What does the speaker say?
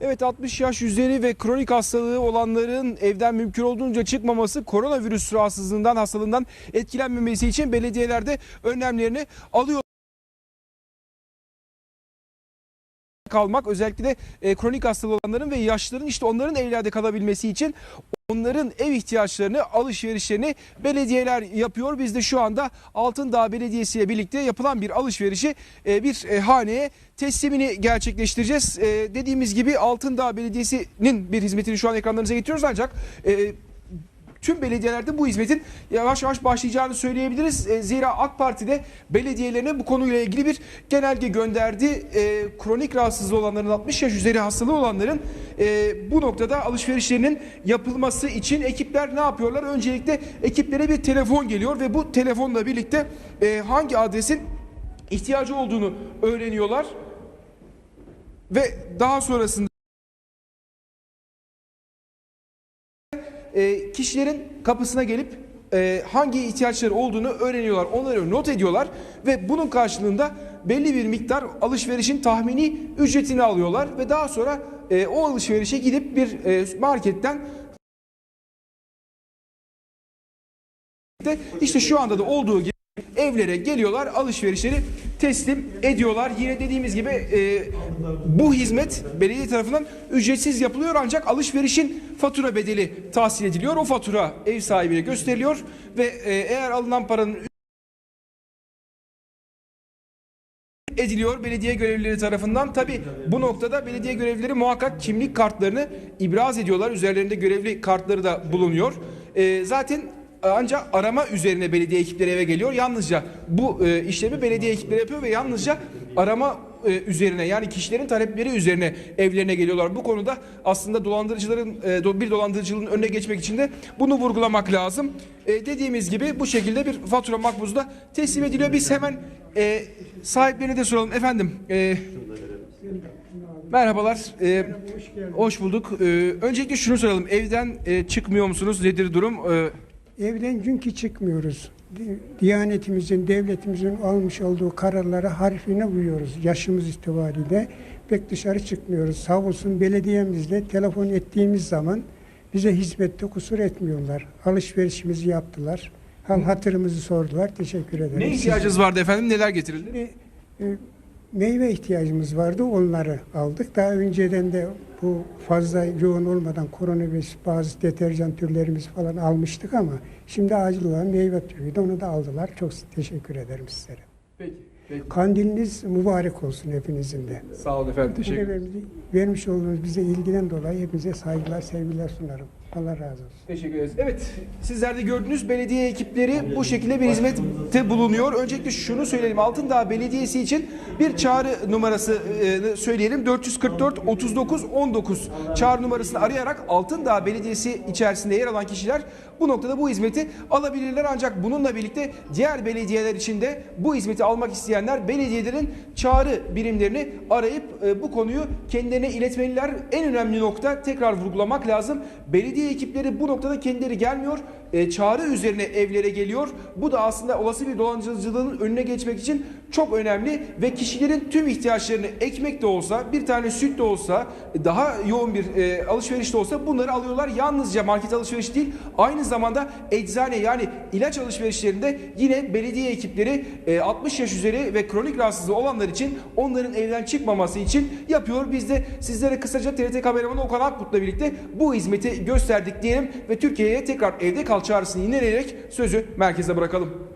Evet 60 yaş üzeri ve kronik hastalığı olanların evden mümkün olduğunca çıkmaması koronavirüs rahatsızlığından hastalığından etkilenmemesi için belediyelerde önlemlerini alıyor. kalmak özellikle de e, kronik hastalığı olanların ve yaşlıların işte onların evlerde kalabilmesi için onların ev ihtiyaçlarını, alışverişlerini belediyeler yapıyor. Biz de şu anda Altındağ Belediyesi ile birlikte yapılan bir alışverişi e, bir e, haneye teslimini gerçekleştireceğiz. E, Dediğimiz gibi Altındağ Belediyesi'nin bir hizmetini şu an ekranlarınıza getiriyoruz ancak tüm belediyelerde bu hizmetin yavaş yavaş başlayacağını söyleyebiliriz. E, Zira AK Parti de belediyelerine bu konuyla ilgili bir genelge gönderdi. E, kronik rahatsızlığı olanların 60 yaş üzeri hastalığı olanların e, bu noktada alışverişlerinin yapılması için ekipler ne yapıyorlar? Öncelikle ekiplere bir telefon geliyor ve bu telefonla birlikte hangi adresin ihtiyacı olduğunu öğreniyorlar. Ve daha sonrasında e, kişilerin kapısına gelip e, hangi ihtiyaçları olduğunu öğreniyorlar. Onları not ediyorlar ve bunun karşılığında belli bir miktar alışverişin tahmini ücretini alıyorlar ve daha sonra e, o alışverişe gidip bir marketten işte şu anda da olduğu gibi evlere geliyorlar alışverişleri teslim ediyorlar. Yine dediğimiz gibi bu hizmet belediye tarafından ücretsiz yapılıyor ancak alışverişin fatura bedeli tahsil ediliyor. O fatura ev sahibine gösteriliyor ve e, eğer alınan paranın ediliyor belediye görevlileri tarafından. Tabi bu noktada belediye görevlileri muhakkak kimlik kartlarını ibraz ediyorlar. Üzerlerinde görevli kartları da bulunuyor. Ee, zaten ancak arama üzerine belediye ekipleri eve geliyor. Yalnızca bu e, işlemi belediye ekipleri yapıyor ve yalnızca arama e, üzerine yani kişilerin talepleri üzerine evlerine geliyorlar. Bu konuda aslında dolandırıcıların e, bir dolandırıcılığın önüne geçmek için de bunu vurgulamak lazım. E, dediğimiz gibi bu şekilde bir fatura makbuzu da teslim ediliyor. Biz hemen e, sahiplerine de soralım. Efendim e, merhabalar. E, hoş bulduk. E, öncelikle şunu soralım. Evden e, çıkmıyor musunuz? Nedir durum? E, Evden çünkü çıkmıyoruz. Di- Diyanetimizin, devletimizin almış olduğu kararlara harfine uyuyoruz. Yaşımız itibariyle pek dışarı çıkmıyoruz. Sağ olsun belediyemizle telefon ettiğimiz zaman bize hizmette kusur etmiyorlar. Alışverişimizi yaptılar. Hal hatırımızı sordular. Teşekkür ederim. ne ihtiyacınız vardı efendim? Neler getirildi? Şimdi, e, meyve ihtiyacımız vardı. Onları aldık. Daha önceden de bu fazla yoğun olmadan koronavirüs bazı deterjan türlerimiz falan almıştık ama şimdi acil olan meyve türüydü. Onu da aldılar. Çok teşekkür ederim sizlere. Peki. peki. Kandiliniz mübarek olsun hepinizin de. Sağ olun efendim. Teşekkür ederim. Vermiş- olduğunuz bize ilgiden dolayı hepinize saygılar, sevgiler sunarım. Allah razı olsun. Teşekkür ederiz. Evet, sizler de gördünüz belediye ekipleri bu şekilde bir hizmette bulunuyor. Öncelikle şunu söyleyelim. Altındağ Belediyesi için bir çağrı numarası e, söyleyelim. 444 39 19 çağrı numarasını arayarak Altındağ Belediyesi içerisinde yer alan kişiler bu noktada bu hizmeti alabilirler. Ancak bununla birlikte diğer belediyeler için de bu hizmeti almak isteyenler belediyelerin çağrı birimlerini arayıp e, bu konuyu kendilerine iletmeliler. En önemli nokta tekrar vurgulamak lazım. Belediye ekipleri bu noktada kendileri gelmiyor. e, çağrı üzerine evlere geliyor. Bu da aslında olası bir dolandırıcılığın önüne geçmek için çok önemli ve kişilerin tüm ihtiyaçlarını ekmek de olsa, bir tane süt de olsa, daha yoğun bir e, alışveriş de olsa bunları alıyorlar. Yalnızca market alışverişi değil, aynı zamanda eczane yani ilaç alışverişlerinde yine belediye ekipleri e, 60 yaş üzeri ve kronik rahatsızlığı olanlar için onların evden çıkmaması için yapıyor. Biz de sizlere kısaca TRT kameramanı Okan Akbut'la birlikte bu hizmeti gösterdik diyelim ve Türkiye'ye tekrar evde kal çağrısını yineleyerek sözü merkeze bırakalım.